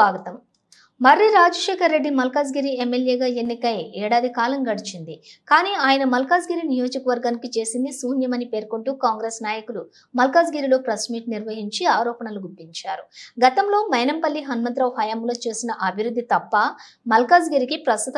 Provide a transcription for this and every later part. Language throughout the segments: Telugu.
స్వాగతం మర్రి రాజశేఖర్ రెడ్డి మల్కాజ్గిరి ఎమ్మెల్యేగా ఎన్నికై ఏడాది కాలం గడిచింది. కానీ ఆయన మల్కాజ్గిరి నియోజకవర్గానికి చేసింది శూన్యమని పేర్కొంటూ కాంగ్రెస్ నాయకులు మల్కాజ్గిరిలో ప్రెస్ మీట్ నిర్వహించి ఆరోపణలు గుప్పించారు. గతంలో మైనంపల్లి హనుమంతరావు హయాంలో చేసిన అభివృద్ధి తప్ప మల్కాజ్గిరికి ప్రస్తుత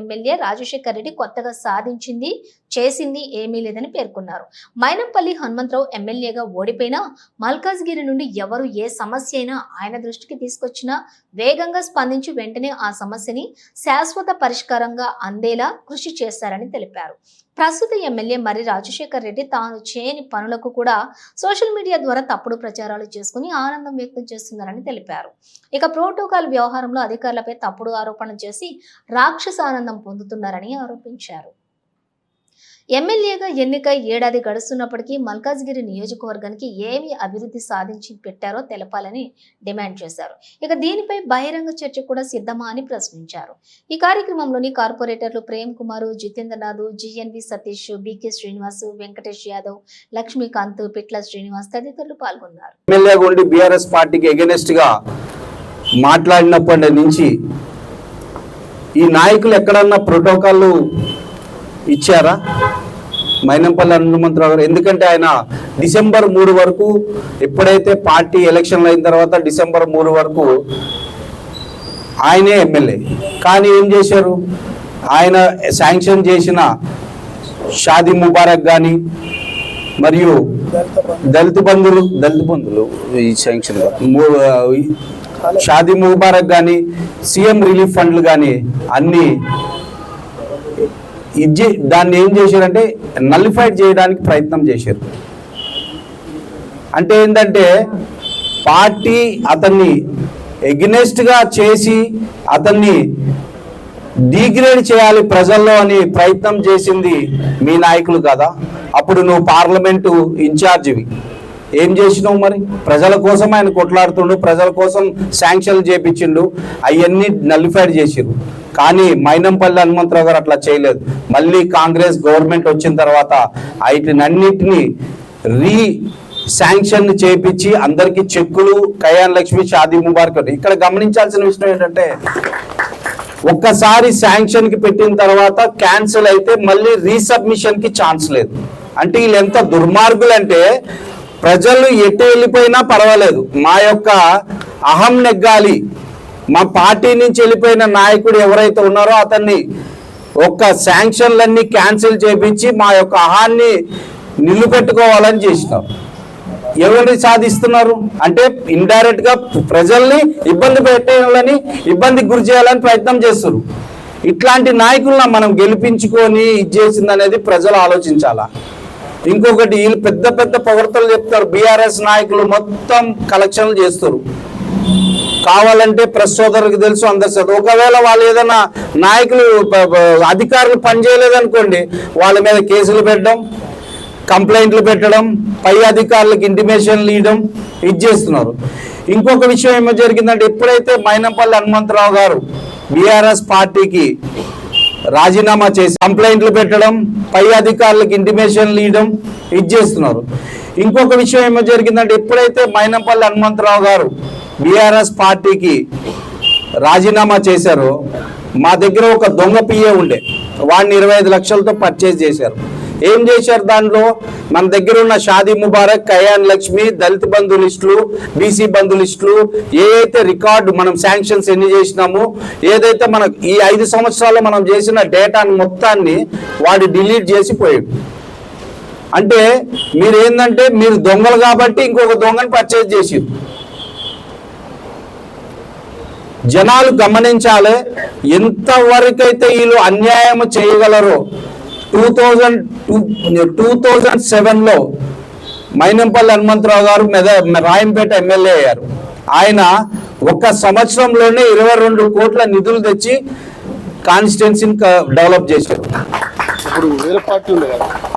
ఎమ్మెల్యే రాజశేఖర్ రెడ్డి కొత్తగా సాధించింది చేసింది ఏమీ లేదని పేర్కొన్నారు. మైనంపల్లి హనుమంతరావు ఎమ్మెల్యేగా ఓడిపోయినా మల్కాజ్గిరి నుండి ఎవరు ఏ సమస్య అయినా ఆయన దృష్టికి తీసుకొచ్చినా వేగంగా స్పందించి వెంటనే ఆ సమస్యని శాశ్వత పరిష్కారంగా అందేలా కృషి చేస్తారని తెలిపారు. ప్రస్తుత ఎమ్మెల్యే మర్రి రాజశేఖర్ రెడ్డి తాను చేయని పనులకు కూడా సోషల్ మీడియా ద్వారా తప్పుడు ప్రచారాలు చేసుకుని ఆనందం వ్యక్తం చేస్తున్నారని తెలిపారు. ఇక ప్రోటోకాల్ వ్యవహారంలో అధికారులపై తప్పుడు ఆరోపణలు చేసి రాక్షస ఆనందం పొందుతున్నారని ఆరోపించారు. ఎమ్మెల్యేగా ఎన్నికై ఏడాది గడుస్తున్నప్పటికీ మల్కాజ్గిరి నియోజకవర్గానికి ఏమి అభివృద్ధి సాధించి పెట్టారో తెలపాలని డిమాండ్ చేశారు. ఇక దీనిపై బహిరంగ చర్చ కూడా సిద్ధమా అని ప్రశ్నించారు. ఈ కార్యక్రమంలోని కార్పొరేటర్లు Prem Kumar Jitendranath G N V Satish B K Srinivas Venkatesh Yadav Lakshmikanth Pitla Srinivas తదితరులు పాల్గొన్నారు. ఎమ్మెల్యేగా ఉండి బీఆర్ఎస్ పార్టీకి ఎగెనెస్ట్గా మాట్లాడినప్పటి నుంచి ఈ నాయకులు ఎక్కడన్నా ప్రోటోకాల్ ఇచ్చారా? మైనంపల్లి హనుమంతరావు గారు ఎందుకంటే ఆయన డిసెంబర్ మూడు వరకు ఎప్పుడైతే పార్టీ ఎలక్షన్లు అయిన తర్వాత డిసెంబర్ మూడు వరకు ఆయనే ఎమ్మెల్యే. కానీ ఏం చేశారు? ఆయన శాంక్షన్ చేసిన షాదీ ముబారక్ కానీ మరియు దళిత బంధువులు దళిత బంధువులు ఈ శాంక్షన్ షాదీ ముబారక్ కానీ సీఎం రిలీఫ్ ఫండ్లు కానీ అన్ని ఇది దాన్ని ఏం చేశారంటే నల్లిఫైడ్ చేయడానికి ప్రయత్నం చేశారు. అంటే ఏంటంటే పార్టీ అతన్ని ఎగ్నెస్ట్గా చేసి అతన్ని డిగ్రేడ్ చేయాలి ప్రజల్లో అని ప్రయత్నం చేసింది మీ నాయకులు కదా. అప్పుడు నువ్వు పార్లమెంటు ఇన్ఛార్జివి. ఏం చేసినావు మరి? ప్రజల కోసం ఆయన కొట్లాడుతుండు ప్రజల కోసం శాంక్షన్లు చేపించిండు అవన్నీ నల్లిఫైడ్ చేసిరు కానీ మైనంపల్లి హనుమంతరావు గారు అట్లా చేయలేదు. మళ్ళీ కాంగ్రెస్ గవర్నమెంట్ వచ్చిన తర్వాత వీటినన్నింటినీ రీ శాంక్షన్ చేపించి అందరికీ చెక్కులు కయాన్ లక్ష్మి షాదీ ముబారక్ ఇక్కడ గమనించాల్సిన విషయం ఏంటంటే ఒక్కసారి శాంక్షన్కి పెట్టిన తర్వాత క్యాన్సిల్ అయితే మళ్ళీ రీసబ్మిషన్కి ఛాన్స్ లేదు. అంటే వీళ్ళు ఎంత దుర్మార్గులు అంటే ప్రజలు ఎటు వెళ్ళిపోయినా పర్వాలేదు. మా యొక్క అహం నెగ్గాలి. మా పార్టీ నుంచి వెళ్ళిపోయిన నాయకుడు ఎవరైతే ఉన్నారో అతన్ని ఒక్క శాంక్షన్లన్నీ క్యాన్సిల్ చేపించి మా యొక్క అహాన్ని నిలుపెట్టుకోవాలని చేసినాం. ఎవరిని సాధిస్తున్నారు? అంటే ఇండైరెక్ట్గా ప్రజల్ని ఇబ్బంది పెట్టేయాలని ఇబ్బందికి గురి చేయాలని ప్రయత్నం చేస్తారు ఇట్లాంటి నాయకులను మనం గెలిపించుకొని ఇది చేసింది అనేది ప్రజలు ఆలోచించాలా? ఇంకొకటి వీళ్ళు పెద్ద పెద్ద పొగడతలు చెప్తారు. బీఆర్ఎస్ నాయకులు మొత్తం కలెక్షన్లు చేస్తారు కావాలంటే ప్రెస్ సోదరులకు తెలుసు అందరు ఒకవేళ వాళ్ళు ఏదైనా నాయకులు అధికారులు పనిచేయలేదనుకోండి వాళ్ళ మీద కేసులు పెట్టడం కంప్లైంట్లు పెట్టడం పై అధికారులకు ఇంటిమేషన్లు ఇవ్వడం ఇది చేస్తున్నారు. ఇంకొక విషయం ఏమో జరిగిందంటే ఎప్పుడైతే మైనంపల్లి హనుమంతరావు గారు బీఆర్ఎస్ పార్టీకి రాజీనామా చేసి కంప్లైంట్లు పెట్టడం పై అధికారులకు ఇంటిమేషన్లు ఇవ్వడం ఇది చేస్తున్నారు. ఇంకొక విషయం ఏమో జరిగిందంటే ఎప్పుడైతే మైనంపల్లి హనుమంతరావు గారు బీఆర్ఎస్ పార్టీకి రాజీనామా చేశారో. మా దగ్గర ఒక దొంగ పిఏ ఉండే. వాడిని ఇరవై ఐదు లక్షలతో పర్చేజ్ చేశారు. ఏం చేశారు దాంట్లో? మన దగ్గర ఉన్న షాదీ ముబారక్ కయాన్ లక్ష్మి దళిత బంధు లిస్టులు బీసీ బంధు లిస్టులు ఏదైతే రికార్డు మనం శాంక్షన్స్ ఎన్ని చేసినామో ఏదైతే మన ఈ ఐదు సంవత్సరాల్లో మనం చేసిన డేటాను మొత్తాన్ని వాడు డిలీట్ చేసి పోయాడు. అంటే మీరు ఏంటంటే మీరు దొంగలు కాబట్టి ఇంకొక దొంగని పర్చేజ్ చేసిరు జనాలు గమనించాలి. ఎంతవరకైతే వీళ్ళు అన్యాయం చేయగలరో two thousand two two thousand సెవెన్లో మైనంపల్లి హనుమంతరావు గారు మెద రాయంపేట ఎమ్మెల్యే అయ్యారు. ఆయన ఒక సంవత్సరంలోనే ఇరవై రెండు కోట్ల నిధులు తెచ్చి కాన్స్టిట్యున్సీని డెవలప్ చేశారు.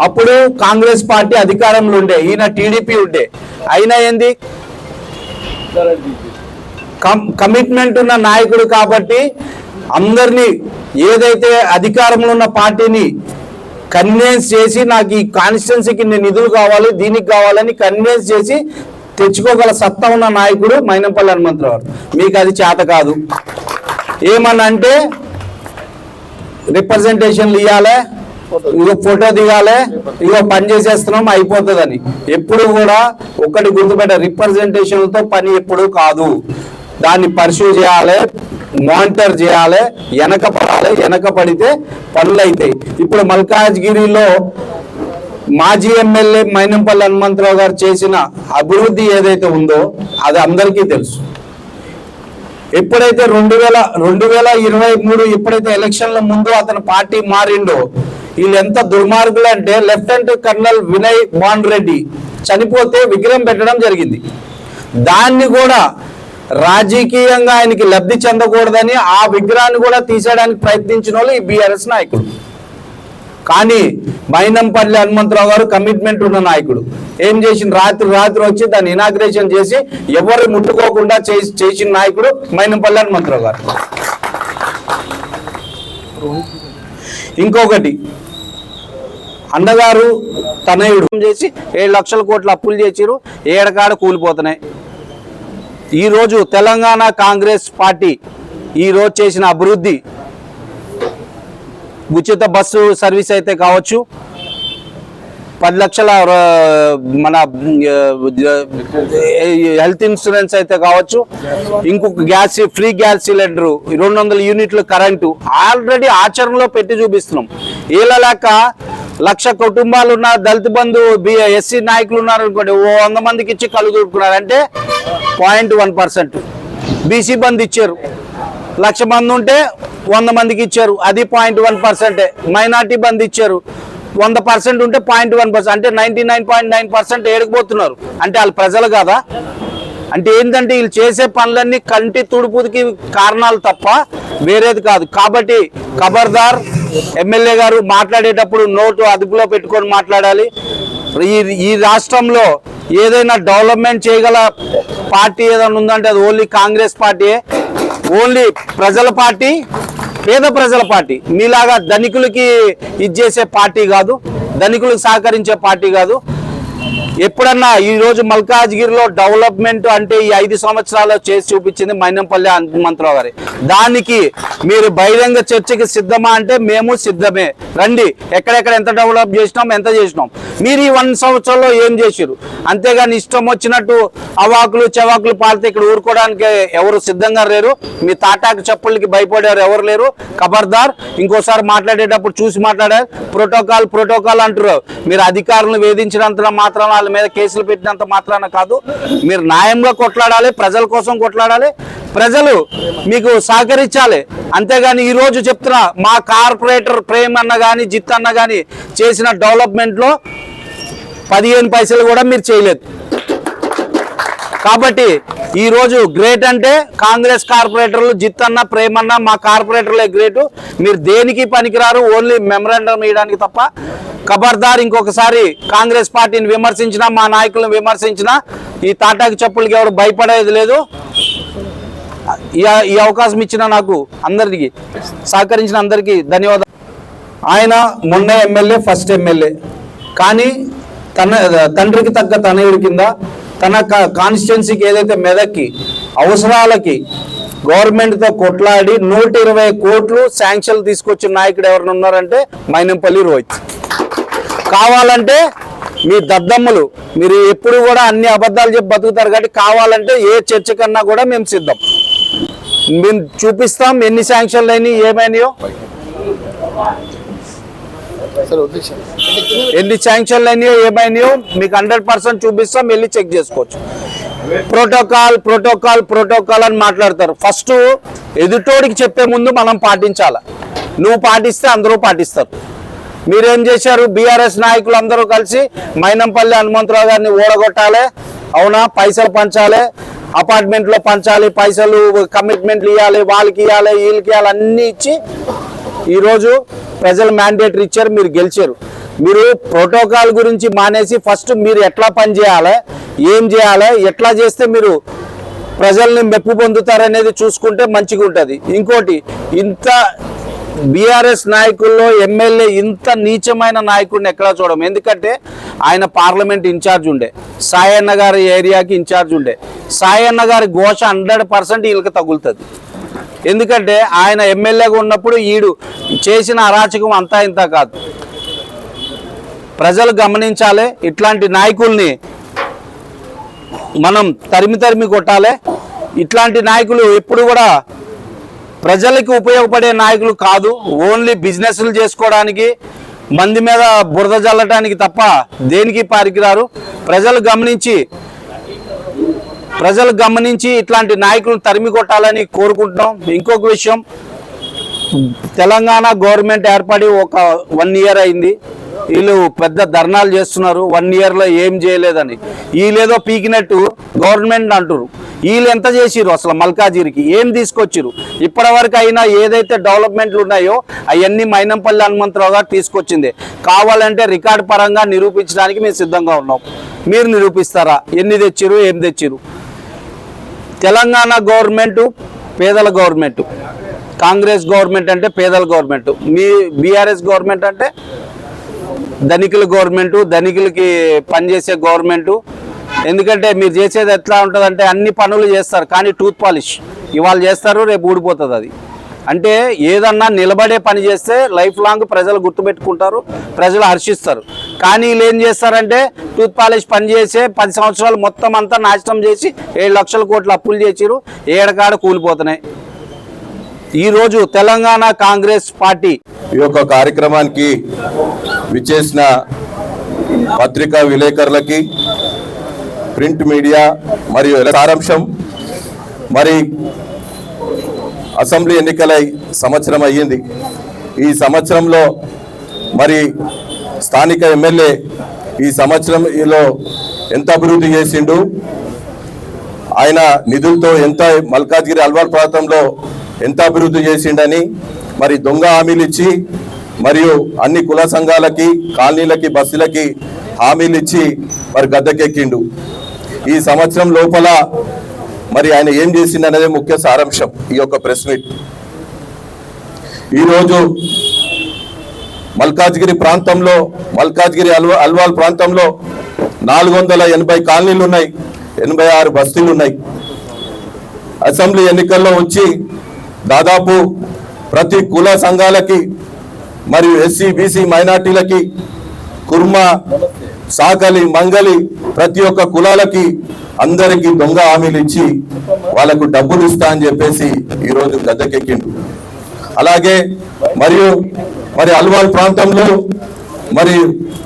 అప్పుడు కాంగ్రెస్ పార్టీ అధికారంలో ఉండే ఈయన టీడీపీ ఉండే. అయినా ఏంది? కమిట్మెంట్ ఉన్న నాయకుడు కాబట్టి అందరినీ ఏదైతే అధికారంలో ఉన్న పార్టీని కన్విన్స్ చేసి నాకు ఈ కాన్స్టిట్యున్సీకి ఇన్ని నిధులు కావాలి దీనికి కావాలని కన్విన్స్ చేసి తెచ్చుకోగల సత్తా ఉన్న నాయకుడు మైనంపల్లి హనుమంతరావు మీకు అది చేత కాదు. ఏమనంటే రిప్రజెంటేషన్లు ఇవ్వాలి ఇగో ఫోటో దిగాలే ఇగో పని చేసేస్తున్నాం అయిపోతుందని. ఎప్పుడు కూడా ఒకటి గుర్తుపెట్ట రిప్రజెంటేషన్లతో పని ఎప్పుడు కాదు. దాన్ని పర్సూ చేయాలి మానిటర్ చేయాలి వెనక పడాలి వెనక పడితే పనులు అవుతాయి. ఇప్పుడు మల్కాజ్గిరిలో మాజీ ఎమ్మెల్యే మైనంపల్లి హనుమంతరావు గారు చేసిన అభివృద్ధి ఏదైతే ఉందో అది అందరికీ తెలుసు. ఎప్పుడైతే రెండు వేల రెండు వేల ఇరవై మూడు ఎప్పుడైతే ఎలక్షన్ల ముందు అతని పార్టీ మారిండో వీళ్ళు ఎంత దుర్మార్గులు అంటే లెఫ్టినెంట్ కర్నల్ వినయ్ భాన్ రెడ్డి చనిపోతే విగ్రహం పెట్టడం జరిగింది. దాన్ని కూడా రాజకీయంగా ఆయనకి లబ్ధి చెందకూడదని ఆ విగ్రహాన్ని కూడా తీసేయడానికి ప్రయత్నించిన వాళ్ళు ఈ బీఆర్ఎస్ నాయకుడు కానీ మైనంపల్లి హనుమంతరావు గారు కమిట్మెంట్ ఉన్న నాయకుడు. ఏం చేసిన రాత్రి రాత్రి వచ్చి దాన్ని ఇనాగ్రేషన్ చేసి ఎవరు ముట్టుకోకుండా చేసి చేసిన నాయకుడు మైనంపల్లి హనుమంతరావు గారు. ఇంకొకటి అన్నగారు తనయుడు చేసి ఏడు లక్షల కోట్ల అప్పులు చేసిరు ఏడకాడ కూలిపోతున్నాయి. ఈరోజు తెలంగాణ కాంగ్రెస్ పార్టీ ఈరోజు చేసిన అభివృద్ధి ఉచిత బస్సు సర్వీస్ అయితే కావచ్చు. పది లక్షల మన హెల్త్ ఇన్సూరెన్స్ అయితే కావచ్చు. ఇంకొక గ్యాస్ ఫ్రీ గ్యాస్ సిలిండర్ రెండు వందల యూనిట్లు కరెంటు ఆల్రెడీ ఆచరణలో పెట్టి చూపిస్తున్నాం. వీళ్ళ లెక్క లక్ష కుటుంబాలు ఉన్న దళిత బంధు ఎస్సీ నాయకులు ఉన్నారు అనుకోండి ఓ వంద మందికి ఇచ్చి కళ్ళు అంటే పాయింట్ వన్ పర్సెంట్. బీసీ బంద్ ఇచ్చారు. లక్ష మంది ఉంటే వంద మందికి ఇచ్చారు. అది పాయింట్ వన్ పర్సెంటే. మైనార్టీ బంద్ ఇచ్చారు. వంద పర్సెంట్ ఉంటే పాయింట్ వన్ పర్సెంట్. అంటే ninety nine point nine percent ఏడుకుపోతున్నారు అంటే వాళ్ళు ప్రజలు కదా? అంటే ఏంటంటే వీళ్ళు చేసే పనులన్నీ కంటి తుడుపుకి కారణాలు తప్ప వేరేది కాదు. కాబట్టి ఖబర్దార్ ఎమ్మెల్యే గారు మాట్లాడేటప్పుడు నోటు అదుపులో పెట్టుకొని మాట్లాడాలి. ఈ ఈ రాష్ట్రంలో ఏదైనా డెవలప్మెంట్ చేయగల పార్టీ ఏదైనా ఉందంటే అది ఓన్లీ కాంగ్రెస్ పార్టీయే. ఓన్లీ ప్రజల పార్టీ పేద ప్రజల పార్టీ. మీలాగా ధనికులకి ఇచ్చేసే పార్టీ కాదు ధనికులకు సహకరించే పార్టీ కాదు. ఎప్పుడన్నా ఈ రోజు మల్కాజ్గిరిలో డెవలప్మెంట్ అంటే ఈ ఐదు సంవత్సరాలు చేసి చూపించింది మైనంపల్లి హనుమంతరావు గారి. దానికి మీరు బహిరంగ చర్చకి సిద్ధమా అంటే మేము సిద్ధమే. రండి ఎక్కడెక్కడ ఎంత డెవలప్ చేసినాం ఎంత చేసినాం. మీరు ఈ వన్ సంవత్సరంలో ఏం చేసారు అంతేగాని ఇష్టం వచ్చినట్టు అవాకులు చెవాకులు పాడితే ఇక్కడ ఊరుకోవడానికి ఎవరు సిద్ధంగా లేరు. మీ తాటాకు చెప్పులకి భయపడారు ఎవరు లేరు. ఖబర్దార్ ఇంకోసారి మాట్లాడేటప్పుడు చూసి మాట్లాడారు. ప్రోటోకాల్ ప్రోటోకాల్ అంటారు మీరు అధికారులను వేధించినంత మాత్రం వాళ్ళ మీద కేసులు పెట్టినంత మాత్రాన కాదు. మీరు న్యాయంగా కొట్లాడాలి ప్రజల కోసం కొట్లాడాలి. ప్రజలు మీకు సహకరించాలి. అంతేగాని ఈ రోజు చెప్తున్నా మా కార్పొరేటర్ ప్రేమ్ అన్న కానీ జిత్ అన్న కానీ చేసిన డెవలప్మెంట్లో పదిహేను పైసలు కూడా మీరు చేయలేదు. కాబట్టి ఈ రోజు గ్రేట్ అంటే కాంగ్రెస్ కార్పొరేటర్లు జిత్తన్న ప్రేమన్న మా కార్పొరేటర్లే గ్రేటు. మీరు దేనికి పనికిరారు? ఓన్లీ మెమరాండం ఇవ్వడానికి తప్ప. ఖబర్దార్ ఇంకొకసారి కాంగ్రెస్ పార్టీని విమర్శించినా మా నాయకులను విమర్శించినా ఈ తాటాకి చెప్పులకి ఎవరు భయపడేది లేదు. ఈ అవకాశం ఇచ్చిన నాకు అందరికి సహకరించిన అందరికీ ధన్యవాదాలు. ఆయన మొన్న ఎమ్మెల్యే ఫస్ట్ ఎమ్మెల్యే. కానీ తన తండ్రికి తగ్గ తనయుడి కింద తన కాన్స్టిట్యున్సీకి ఏదైతే మెదక్కి అవసరాలకి గవర్నమెంట్తో కొట్లాడి నూట ఇరవై కోట్లు శాంక్షన్లు తీసుకొచ్చిన నాయకుడు ఎవరైనా ఉన్నారంటే మైనంపల్లి రోహిత్. కావాలంటే మీ దద్దమ్మలు మీరు ఎప్పుడు కూడా అన్ని అబద్ధాలు చెప్పి బతుకుతారు కాబట్టి కావాలంటే ఏ చర్చ కన్నా కూడా మేము సిద్ధం. మేము చూపిస్తాం ఎన్ని శాంక్షన్లు అయినాయి ఏమైనాయో. ఎన్ని శాంక్షన్లు అయినాయో ఏమైనాయో మీకు హండ్రెడ్ పర్సెంట్ చూపిస్తాం వెళ్ళి చెక్ చేసుకోవచ్చు. ప్రోటోకాల్ ప్రోటోకాల్ ప్రోటోకాల్ అని మాట్లాడతారు. ఫస్ట్ ఎదుటోడికి చెప్పే ముందు మనం పాటించాలి. నువ్వు పాటిస్తే అందరూ పాటిస్తారు. మీరేం చేశారు? బీఆర్ఎస్ నాయకులు అందరూ కలిసి మైనంపల్లి హనుమంతరావు గారిని ఓడగొట్టాలి. అవునా? పైసలు పంచాలి. అపార్ట్మెంట్లో పంచాలి పైసలు కమిట్మెంట్లు ఇవ్వాలి వాళ్ళకి ఇవ్వాలి వీళ్ళకి ఇవ్వాలి అన్నీ ఇచ్చి ఈరోజు ప్రజలు మ్యాండేటరీ ఇచ్చారు మీరు గెలిచారు. మీరు ప్రోటోకాల్ గురించి మానేసి ఫస్ట్ మీరు ఎట్లా పని చేయాలి ఏం చేయాలి ఎట్లా చేస్తే మీరు ప్రజల్ని మెప్పు పొందుతారనేది చూసుకుంటే మంచిగా ఉంటుంది ఇంకోటి ఇంత బీఆర్ఎస్ నాయకుల్లో ఎమ్మెల్యే ఇంత నీచమైన నాయకుడిని ఎక్కడా చూడము. ఎందుకంటే ఆయన పార్లమెంట్ ఇన్ఛార్జ్ ఉండే. సాయన్న గారి ఏరియాకి ఇన్ఛార్జ్ ఉండే. సాయన్న గారి ఘోష హండ్రెడ్ పర్సెంట్ వీళ్ళకి తగులుతుంది. ఎందుకంటే ఆయన ఎమ్మెల్యేగా ఉన్నప్పుడు ఈడు చేసిన అరాచకం అంతా ఇంత కాదు. ప్రజలు గమనించాలి ఇట్లాంటి నాయకుల్ని మనం తరిమి తరిమి కొట్టాలి. ఇట్లాంటి నాయకులు ఎప్పుడు కూడా ప్రజలకు ఉపయోగపడే నాయకులు కాదు. ఓన్లీ బిజినెస్లు చేసుకోవడానికి మంది మీద బురద జల్లటానికి తప్ప దేనికి పారికిరారు? ప్రజలు గమనించి ప్రజలు గమనించి ఇట్లాంటి నాయకులను తరిమి కొట్టాలని కోరుకుంటున్నాం. ఇంకొక విషయం తెలంగాణ గవర్నమెంట్ ఏర్పడి ఒక వన్ ఇయర్ అయింది. వీళ్ళు పెద్ద ధర్నాలు చేస్తున్నారు. వన్ ఇయర్లో ఏం చేయలేదని. వీళ్ళేదో పీకినట్టు గవర్నమెంట్ అంటారు వీళ్ళు ఎంత చేసిరు అసలు మల్కాజిరికి ఏం తీసుకొచ్చిరు ఇప్పటివరకు అయినా ఏదైతే డెవలప్మెంట్లు ఉన్నాయో అవన్నీ మైనంపల్లి హనుమంతరావు గారు తీసుకొచ్చింది. కావాలంటే రికార్డ్ పరంగా నిరూపించడానికి మేము సిద్ధంగా ఉన్నాం. మీరు నిరూపిస్తారా? ఎన్ని తెచ్చిరు ఏం తెచ్చిరు తెలంగాణ గవర్నమెంట్ పేదల గవర్నమెంట్. కాంగ్రెస్ గవర్నమెంట్ అంటే పేదల గవర్నమెంట్. మీ బీఆర్ఎస్ గవర్నమెంట్ అంటే ధనికుల గవర్నమెంట్ ధనికులకి పనిచేసే గవర్నమెంట్. ఎందుకంటే మీరు చేసేది ఎట్లా ఉంటుందంటే అన్ని పనులు చేస్తారు కానీ టూత్ పాలిష్. ఇవాళ చేస్తారు రేపు ఊడిపోతుంది అది. అంటే ఏదన్నా నిలబడే పని చేస్తే లైఫ్ లాంగ్ ప్రజలు గుర్తుపెట్టుకుంటారు ప్రజలు హర్షిస్తారు. కానీ వీళ్ళు ఏం చేస్తారంటే టూత్ పాలిష్ పని చేసే పది సంవత్సరాలు మొత్తం అంతా నాశనం చేసి ఏడు లక్షల కోట్ల అప్పులు చేసిరు ఏడకాడ కూలిపోతున్నాయి. ఈరోజు తెలంగాణ కాంగ్రెస్ పార్టీ ఈ యొక్క కార్యక్రమానికి విచ్చేసిన పత్రికా విలేకరులకి ప్రింట్ మీడియా మరియు సారాంశం మరి అసెంబ్లీ ఎన్నికలై సంవత్సరం అయ్యింది. ఈ సంవత్సరంలో మరి స్థానిక ఎమ్మెల్యే ఈ సంవత్సరంలో ఎంత అభివృద్ధి చేసిండు? ఆయన నిధులతో ఎంత మల్కాజ్గిరి అల్వాల్ ప్రాంతంలో ఎంత అభివృద్ధి చేసిండని మరి దొంగ హామీలు ఇచ్చి మరియు అన్ని కుల సంఘాలకి కాలనీలకి బస్సులకి హామీలు ఇచ్చి మరి గద్దెకెక్కిండు. ఈ సంవత్సరం లోపల మరి ఆయన ఏం చేసింది అనేది ముఖ్య సారాంశం ఈ యొక్క ప్రెస్ మీట్. ఈరోజు మల్కాజ్గిరి ప్రాంతంలో మల్కాజ్గిరి అల్వా అల్వాల్ ప్రాంతంలో నాలుగు వందల ఎనభై కాలనీలు ఉన్నాయి ఎనభై ఆరు బస్తీలు ఉన్నాయి అసెంబ్లీ ఎన్నికల్లో వచ్చి దాదాపు ప్రతి కుల సంఘాలకి మరియు ఎస్సీ బీసీ మైనార్టీలకి కుర్మ సాకలి మంగలి ప్రతి ఒక్క కులాలకి అందరికి దొంగ హామీలు ఇచ్చి వాళ్ళకు డబ్బులు ఇస్తా అని చెప్పేసి ఈరోజు గద్దెకెక్కిండు. అలాగే మరియు మరి అల్వాల్ ప్రాంతంలో మరి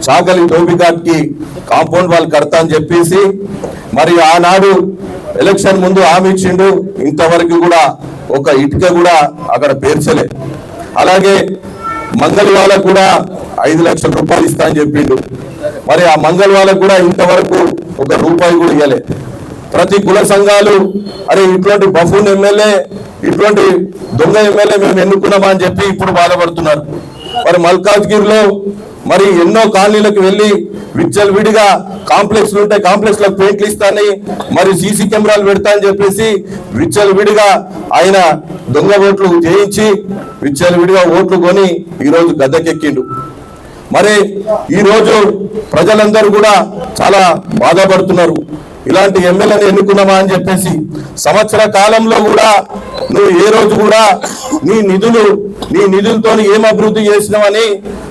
చాకలి టోబిఘాట్కి కాంపౌండ్ వాల్ కడతా అని చెప్పేసి మరి ఆనాడు ఎలక్షన్ ముందు హామీ ఇచ్చిండు. ఇంతవరకు కూడా ఒక ఇటుక కూడా అక్కడ పేర్చలే. అలాగే మంగళవాళ్ళకు కూడా ఐదు లక్షల రూపాయలు ఇస్తా అని చెప్పిండు. మరి ఆ మంగళ వాళ్ళకు కూడా ఇంతవరకు ఒక రూపాయి కూడా ఇవ్వలే ప్రతి కుల సంఘాలు అరే ఇటువంటి బఫూన్ ఎమ్మెల్యే ఇటువంటి దొంగ ఎమ్మెల్యే మేము ఎన్నుకున్నామా అని చెప్పి ఇప్పుడు బాధపడుతున్నారు. మరి మల్కాజ్గిరిలో మరి ఎన్నో కాలనీలకు వెళ్ళి విచ్చలు విడిగా కాంప్లెక్స్ ఉంటే కాంప్లెక్స్లో పెయింట్లు ఇస్తాని మరి సీసీ కెమెరాలు పెడతా అని చెప్పేసి విచ్చలు విడిగా ఆయన దొంగ ఓట్లు చేయించి విచ్చలు విడిగా ఓట్లు కొని ఈరోజు గద్దెకెక్కిండు. మరి ఈ రోజు ప్రజలందరూ కూడా చాలా బాధపడుతున్నారు. ఇలాంటి ఎమ్మెల్యేని ఎన్నుకున్నామా అని చెప్పేసి సంవత్సర కాలంలో కూడా నువ్వు ఏ రోజు కూడా నీ నిధులు నీ నిధులతో ఏం అభివృద్ధి చేసినావని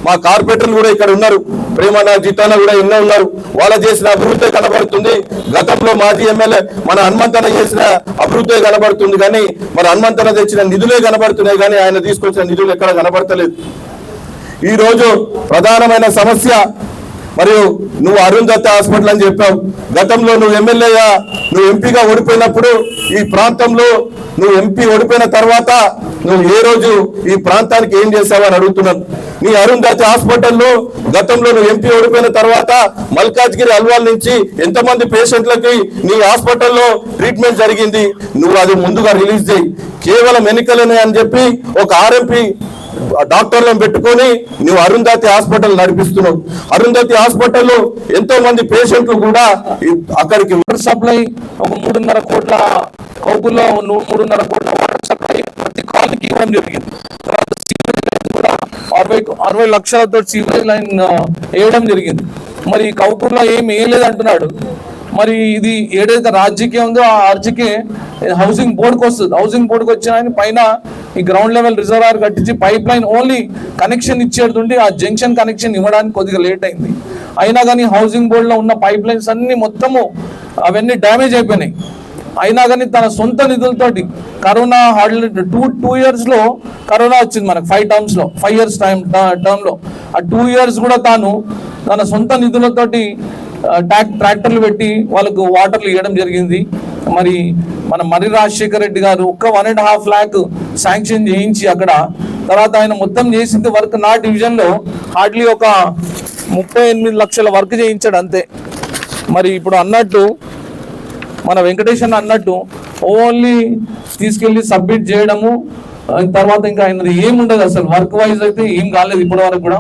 మా కార్పొరేటర్లు కూడా ఇక్కడ ఉన్నారు. ప్రేమన్న జితాన కూడా ఎన్నో ఉన్నారు. వాళ్ళ చేసిన అభివృద్ధి కనబడుతుంది. గతంలో మాజీ ఎమ్మెల్యే మన హనుమంతన చేసిన అభివృద్ధి కనబడుతుంది కానీ మన హనుమంతన తెచ్చిన నిధులే కనబడుతున్నాయి కానీ ఆయన తీసుకొచ్చిన నిధులు ఎక్కడ కనబడతలేదు. ఈరోజు ప్రధానమైన సమస్య మరియు నువ్వు అరుంధత్త హాస్పిటల్ అని చెప్పావు. గతంలో నువ్వు ఎమ్మెల్యేగా నువ్వు ఎంపీగా ఓడిపోయినప్పుడు ఈ ప్రాంతంలో నువ్వు ఎంపీ ఓడిపోయిన తర్వాత నువ్వు ఏ రోజు ఈ ప్రాంతానికి ఏం చేసావని అడుగుతున్నాను. నీ అరుంధతి హాస్పిటల్లో గతంలో నువ్వు ఎంపీ ఓడిపోయిన తర్వాత మల్కాజ్గిరి అల్వాల్ నుంచి ఎంతమంది పేషెంట్లకి నీ హాస్పిటల్లో ట్రీట్మెంట్ జరిగింది. నువ్వు అది ముందుగా రిలీజ్ చేయి. కేవలం ఎన్నికలనే అని చెప్పి ఒక ఆర్ఎంపీ డాక్టర్లను పెట్టుకొని నువ్వు అరుంధతి హాస్పిటల్ నడిపిస్తున్నావు. అరుంధతి హాస్పిటల్లో ఎంతో మంది పేషెంట్లు కూడా అక్కడికి వాటర్ సప్లై ఒక మూడున్నర కోట్ల కౌపుల్లో మూడున్నర కోట్ల వాటర్ సప్లై ప్రతి కాలనీకి ఇవ్వడం జరిగింది. తర్వాత సీవరేజ్ అరవై అరవై లక్షలతో సీవరేజ్ లైన్ వేయడం జరిగింది. మరి కౌకూర్లో ఏం వేయలేదు అంటున్నాడు మరి ఇది ఏదైతే రాజ్యకే ఉందో ఆ అర్జీకే హౌసింగ్ బోర్డుకి వస్తుంది. హౌసింగ్ బోర్డుకి వచ్చిన ఆయన పైన ఈ గ్రౌండ్ లెవెల్ రిజర్వాయర్ కట్టించి పైప్ లైన్ ఓన్లీ కనెక్షన్ ఇచ్చేటుండి ఆ జంక్షన్ కనెక్షన్ ఇవ్వడానికి కొద్దిగా లేట్ అయింది. అయినా కానీ హౌసింగ్ బోర్డులో ఉన్న పైప్ లైన్స్ అన్ని మొత్తము అవన్నీ డ్యామేజ్ అయిపోయినాయి. అయినా కానీ తన సొంత నిధులతోటి కరోనా హార్డ్ టూ టూ ఇయర్స్లో కరోనా వచ్చింది మనకు ఫైవ్ టర్మ్స్లో ఫైవ్ ఇయర్స్ టైం టర్మ్లో ఆ టూ ఇయర్స్ కూడా తాను తన సొంత నిధులతోటి ట్రాక్ ట్రాక్టర్లు పెట్టి వాళ్ళకు వాటర్లు ఇవ్వడం జరిగింది. మరి మన మర్రి రాజశేఖర రెడ్డి గారు ఒక్క one and half lakh sanction చేయించి అక్కడ తర్వాత ఆయన మొత్తం చేసింది వర్క్ నా డివిజన్లో హార్డ్లీ ఒక ముప్పై ఎనిమిది లక్షల వర్క్ చేయించాడు అంతే. మరి ఇప్పుడు అన్నట్టు మన వెంకటేశ్వర అన్నట్టు ఓన్లీ తీసుకెళ్ళి సబ్మిట్ చేయడము తర్వాత ఇంకా ఆయనది ఏముండదు అసలు. వర్క్ వైజ్ అయితే ఏం కాలేదు ఇప్పటి వరకు కూడా.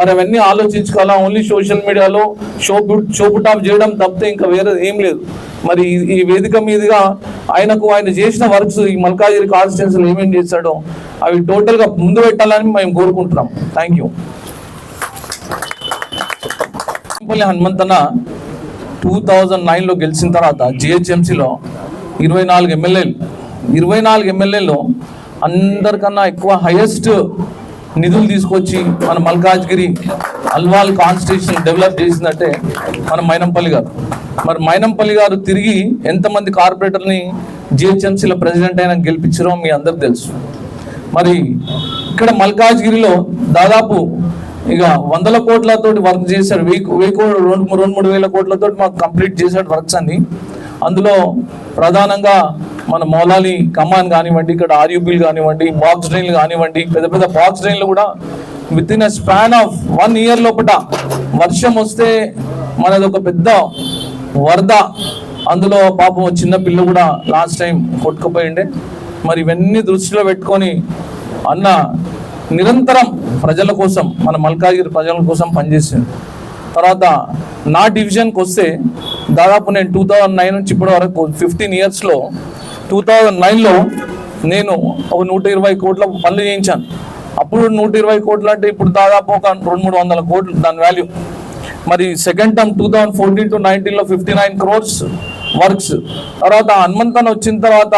మరి అవన్నీ ఆలోచించుకోవాలా? ఓన్లీ సోషల్ మీడియాలో షో షో చేయడం తప్పితే ఇంకా వేరే ఏం లేదు. మరి ఈ- వేదిక మీదుగా ఆయనకు ఆయన చేసిన వర్క్స్ ఈ మల్కాజిరి కాన్స్టిట్యూన్సీలో ఏమేం చేశాడో అవి టోటల్గా ముందు పెట్టాలని మేము కోరుకుంటున్నాం. Thank you simply Hanumantha two thousand నైన్లో గెలిచిన తర్వాత జిహెచ్ఎంసీలో ఇరవై నాలుగు ఎమ్మెల్యేలు. ఇరవై నాలుగు ఎమ్మెల్యేలు అందరికన్నా ఎక్కువ హైయెస్ట్ నిధులు తీసుకొచ్చి మన మల్కాజ్గిరి అల్వాల్ కాన్స్టిట్యూషన్ డెవలప్ చేసిందంటే మన మైనంపల్లి గారు. మరి మైనంపల్లి గారు తిరిగి ఎంతమంది కార్పొరేటర్ని జిహెచ్ఎంసీలో ప్రెసిడెంట్ అయినా గెలిపించారో మీ అందరికి తెలుసు. మరి ఇక్కడ మల్కాజ్గిరిలో దాదాపు ఇక వందల కోట్లతోటి వర్క్ చేశాడు. వెయ్యి వెయ్యి రెండు మూడు- రెండు మూడు వేల కోట్లతోటి మాకు కంప్లీట్ చేశాడు వర్క్స్ అన్ని. అందులో ప్రధానంగా మన మౌలాలి కమాన్ కానివ్వండి ఇక్కడ ఆర్యూబీలు కానివ్వండి బాక్స్ డ్రైన్లు కానివ్వండి పెద్ద పెద్ద బాక్స్ డ్రైన్లు కూడా within a span of one year లోపల వర్షం వస్తే మనది ఒక పెద్ద వరద. అందులో పాపం చిన్న పిల్ల కూడా లాస్ట్ టైం కొట్టుకుపోయిండే. మరి ఇవన్నీ దృష్టిలో పెట్టుకొని అన్న నిరంతరం ప్రజల కోసం మన మల్కాగిరి ప్రజల కోసం పనిచేసింది తర్వాత నా డివిజన్కి వస్తే దాదాపు నేను టూ థౌజండ్ నైన్ నుంచి ఇప్పటి వరకు ఫిఫ్టీన్ ఇయర్స్లో టూ థౌజండ్ నైన్లో నేను ఒక నూట ఇరవై కోట్ల పనులు చేయించాను. అప్పుడు నూట ఇరవై కోట్లు అంటే ఇప్పుడు దాదాపు ఒక రెండు మూడు వందల కోట్లు దాని వాల్యూ మరి second term two thousand fourteen to నైన్టీన్లో ఫిఫ్టీ నైన్ క్రోర్స్ వర్క్స్ తర్వాత హనుమంతన్ వచ్చిన తర్వాత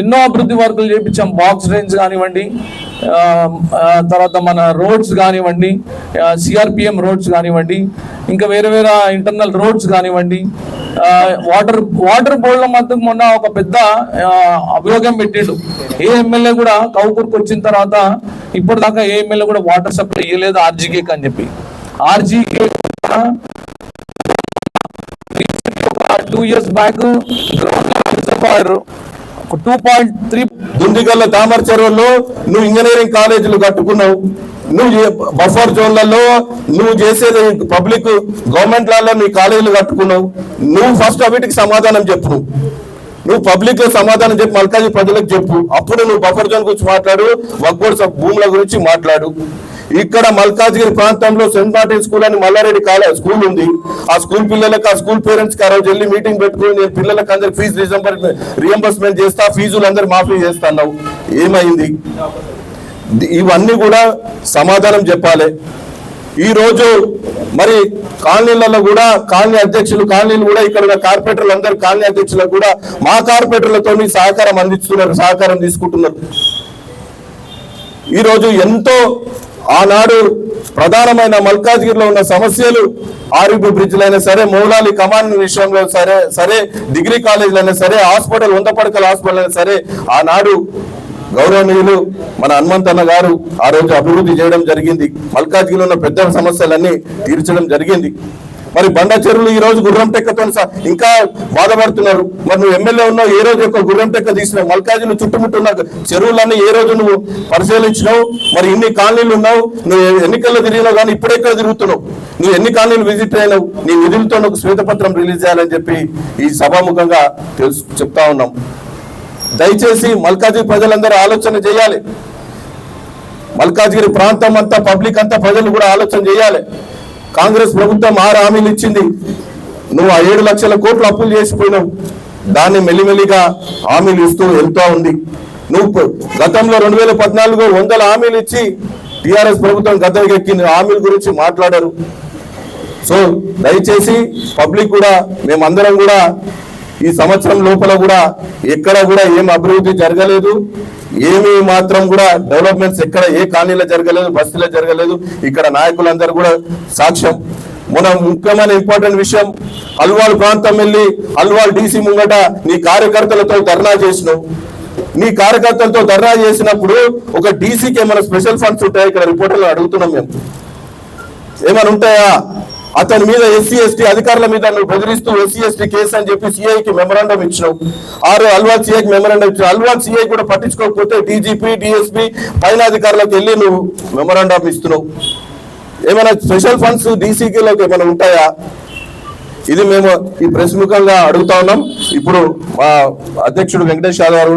ఎన్నో అభివృద్ధి వర్కులు చేయించాం బాక్స్ డ్రైన్స్ కానివ్వండి తర్వాత మన రోడ్స్ కానివ్వండి సిఆర్పిఎం రోడ్స్ కానివ్వండి ఇంకా వేరే వేరే ఇంటర్నల్ రోడ్స్ కానివ్వండి వాటర్ వాటర్ బోర్డులో మాత్రం మొన్న ఒక పెద్ద అభియోగం పెట్టిండు. ఏ ఎమ్మెల్యే కూడా కౌకూర్కి వచ్చిన తర్వాత ఇప్పటిదాకా ఏ ఎమ్మెల్యే కూడా వాటర్ సప్లై ఇవ్వలేదు ఆర్జీకే అని చెప్పి. RGK two years back ground two point three దుండిగల్ల తామర చెరువుల్లో నువ్వు ఇంజనీరింగ్ కాలేజీలు కట్టుకున్నావు. నువ్వు బఫర్ జోన్లలో నువ్వు చేసేది పబ్లిక్ గవర్నమెంట్లలో నీ కాలేజీలు కట్టుకున్నావు. నువ్వు ఫస్ట్ వీటికి సమాధానం చెప్పు. నువ్వు. పబ్లిక్లో సమాధానం చెప్పి మల్కాజీ ప్రజలకు చెప్పు. అప్పుడు నువ్వు బఫర్ జోన్ గురించి మాట్లాడు వగ్గోడు భూముల గురించి మాట్లాడు. ఇక్కడ మల్కాజ్గిరి ప్రాంతంలో సెయింట్ మార్టిన్ స్కూల్ అని మల్లారెడ్డి కాలేజ్ స్కూల్ ఉంది. ఆ స్కూల్ పిల్లలకు ఆ స్కూల్ పేరెంట్స్కి ఆ రోజు వెళ్ళి మీటింగ్ పెట్టుకుని నేను పిల్లలకు అందరు ఫీజు రియంబర్స్మెంట్ చేస్తా ఫీజులు అందరు మాఫీ చేస్తాను ఏమైంది? ఇవన్నీ కూడా సమాధానం చెప్పాలి. ఈ రోజు మరి కాలనీలలో కూడా కాలనీ అధ్యక్షులు కాలనీలు కూడా ఇక్కడ కార్పొరేటర్లు అందరు కాలనీ అధ్యక్షులకు కూడా మా కార్పొరేటర్లతో సహకారం అందిస్తున్నారు సహకారం తీసుకుంటున్నారు. ఈ రోజు ఎంతో ఆనాడు ప్రధానమైన మల్కాజ్గిరిలో ఉన్న సమస్యలు ఆర్యూబీ బ్రిడ్జ్లైనా సరే మౌలాలి కమాండ్ విషయంలో సరే సరే డిగ్రీ కాలేజీలైనా సరే హాస్పిటల్ వందపడకల హాస్పిటల్ అయినా సరే ఆనాడు గౌరవనీయులు మన హనుమంతన్న గారు ఆ రోజు అభివృద్ధి చేయడం జరిగింది. మల్కాజ్గిరిలో ఉన్న పెద్ద సమస్యలన్నీ తీర్చడం జరిగింది. మరి బండ చెరువులు ఈ రోజు గుర్రం టెక్కతో ఇంకా బాధపడుతున్నారు. మరి నువ్వు ఎమ్మెల్యే ఉన్నావు ఏ రోజు యొక్క గుర్రం టెక్క తీసినావు మల్కాజీలు చుట్టుముట్టున్న చెరువులన్నీ ఏ రోజు నువ్వు పరిశీలించినావు? మరి ఇన్ని కాలనీలు ఉన్నావు నువ్వు ఎన్నికల్లో తిరిగినావు కానీ ఇప్పుడు ఎక్కడ తిరుగుతున్నావు. నువ్వు ఎన్ని కాలనీలు విజిట్ అయినావు? నీ నిధులతో నువ్వు శ్వేతపత్రం రిలీజ్ చేయాలని చెప్పి ఈ సభాముఖంగా తెలుసు చెప్తా ఉన్నాం. దయచేసి మల్కాజీ ప్రజలందరూ ఆలోచన చేయాలి. మల్కాజ్గిరి ప్రాంతం అంతా పబ్లిక్ అంతా ప్రజలు కూడా ఆలోచన చేయాలి. కాంగ్రెస్ ప్రభుత్వం ఆరు హామీలు ఇచ్చింది. నువ్వు ఆ ఏడు లక్షల కోట్లు అప్పులు చేసిపోయినావు. దాన్ని మెల్లిమెల్లిగా హామీలు ఇస్తూ వెళ్తూ ఉంది. నువ్వు గతంలో రెండు వేల పద్నాలుగు వందల హామీలు ఇచ్చి టిఆర్ఎస్ ప్రభుత్వం గద్దెకెక్కిన హామీల గురించి మాట్లాడరు. సో దయచేసి పబ్లిక్ కూడా మేమందరం కూడా ఈ సంవత్సరం లోపల కూడా ఎక్కడ కూడా ఏం అభివృద్ధి జరగలేదు. ఏమి మాత్రం కూడా డెవలప్మెంట్స్ ఎక్కడ ఏ కాలనీలో జరగలేదు బస్తీలో జరగలేదు. ఇక్కడ నాయకులందరూ కూడా సాక్ష్యం. మన ముఖ్యమైన ఇంపార్టెంట్ విషయం అల్వాల్ ప్రాంతం వెళ్ళి అల్వాల్ డీసీ ముంగట నీ కార్యకర్తలతో ధర్నా చేసినావు. నీ కార్యకర్తలతో ధర్నా చేసినప్పుడు ఒక డీసీకి ఏమైనా స్పెషల్ ఫండ్స్ ఉంటాయి? ఇక్కడ రిపోర్టర్లు అడుగుతున్నాం మేము. ఏమైనా ఉంటాయా? అతని మీద ఎస్సీ ఎస్టీ అధికారుల మీద నువ్వు బెదిరిస్తూ ఎస్సీ ఎస్టీ కేసు అని చెప్పి సిఐకి మెమరాండం ఇచ్చినావు. ఆరు అల్వాల్ సిఐకి మెమరాండం ఇచ్చినావు అల్వాల్ సిఐ కూడా పట్టించుకోకపోతే డీజీపీ డిఎస్పీ పైన అధికారులకు వెళ్ళి నువ్వు మెమరాండం ఇస్తున్నావు. ఏమైనా స్పెషల్ ఫండ్స్ డీసీకి ఏమైనా ఉంటాయా? ఇది మేము ఈ ప్రెస్ ముఖంగా అడుగుతా ఉన్నాం. ఇప్పుడు మా అధ్యక్షుడు వెంకటేష్ యాదవ్